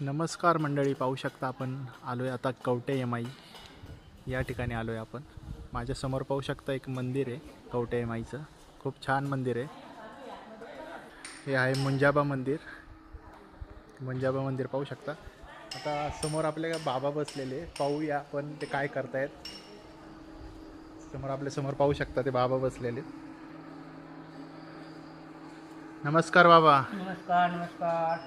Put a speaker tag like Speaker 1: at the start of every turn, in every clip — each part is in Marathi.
Speaker 1: नमस्कार मंडळी पाहू शकता आपण. आलो आहे आता कवटे एम आई या ठिकाणी आलो आहे आपण. माझ्यासमोर पाहू शकता एक मंदिर आहे कवटे एम आईचं खूप छान मंदिर आहे. हे आहे मुंजाबा मंदिर. मुंजाबा मंदिर पाहू शकता. आता समोर आपले बाबा बसलेले पाहूया आपण ते काय करतायत. समोर आपल्यासमोर पाहू शकता ते बाबा बसलेले नमस्कार बाबा.
Speaker 2: नमस्कार नमस्कार.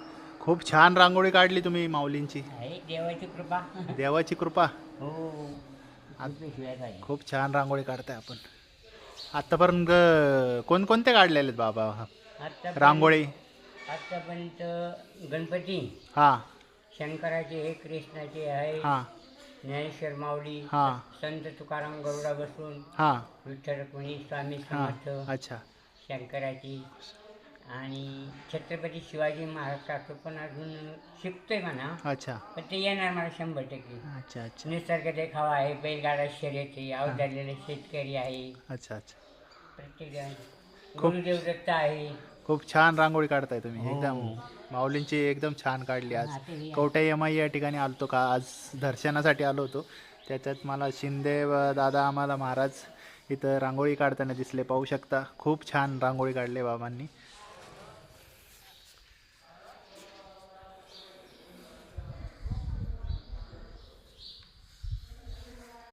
Speaker 1: खूप छान रांगोळी काढली तुम्ही माऊलींची.
Speaker 2: आहे देवाची कृपा.
Speaker 1: देवाची कृपा.
Speaker 2: हो शिवाय काय
Speaker 1: खूप छान रांगोळी काढताय आपण. आतापर्यंत ग- कोणकोणते काढलेले आहेत बाबा रांगोळी.
Speaker 2: आतापर्यंत गणपती
Speaker 1: हा.
Speaker 2: शंकराचे हे कृष्णाचे आहे
Speaker 1: हा.
Speaker 2: ज्ञानेश्वर माऊली
Speaker 1: हा.
Speaker 2: संत तुकाराम गरुडा बसून
Speaker 1: हा.
Speaker 2: विठ्ठल रुक्मिणी स्वामी
Speaker 1: हा.
Speaker 2: समर्थ
Speaker 1: अच्छा.
Speaker 2: शंकराची आणि छत्रपती शिवाजी महाराष्ट्राचं पण अजून शिकतोय म्हणा.
Speaker 1: अच्छा.
Speaker 2: पण ते येणार मला शंभर टक्के.
Speaker 1: अच्छा अच्छा.
Speaker 2: निसर्ग देखावा आहे बैलगाडा शर्यती अवधारलेले शेतकरी आहे.
Speaker 1: अच्छा अच्छा.
Speaker 2: प्रत्येक गुरुदेव दत्त आहे.
Speaker 1: खूप छान रांगोळी काढताय तुम्ही.
Speaker 2: हो.
Speaker 1: एकदम माऊलींची एकदम छान काढली आज.
Speaker 2: हा,
Speaker 1: कवठे एमाई या ठिकाणी आलतो का? आज दर्शनासाठी आलो होतो. त्याच्यात मला शिंदे व दादा आम्हाला महाराज इथं रांगोळी काढताना दिसले. पाहू शकता. खूप छान रांगोळी काढले बाबांनी.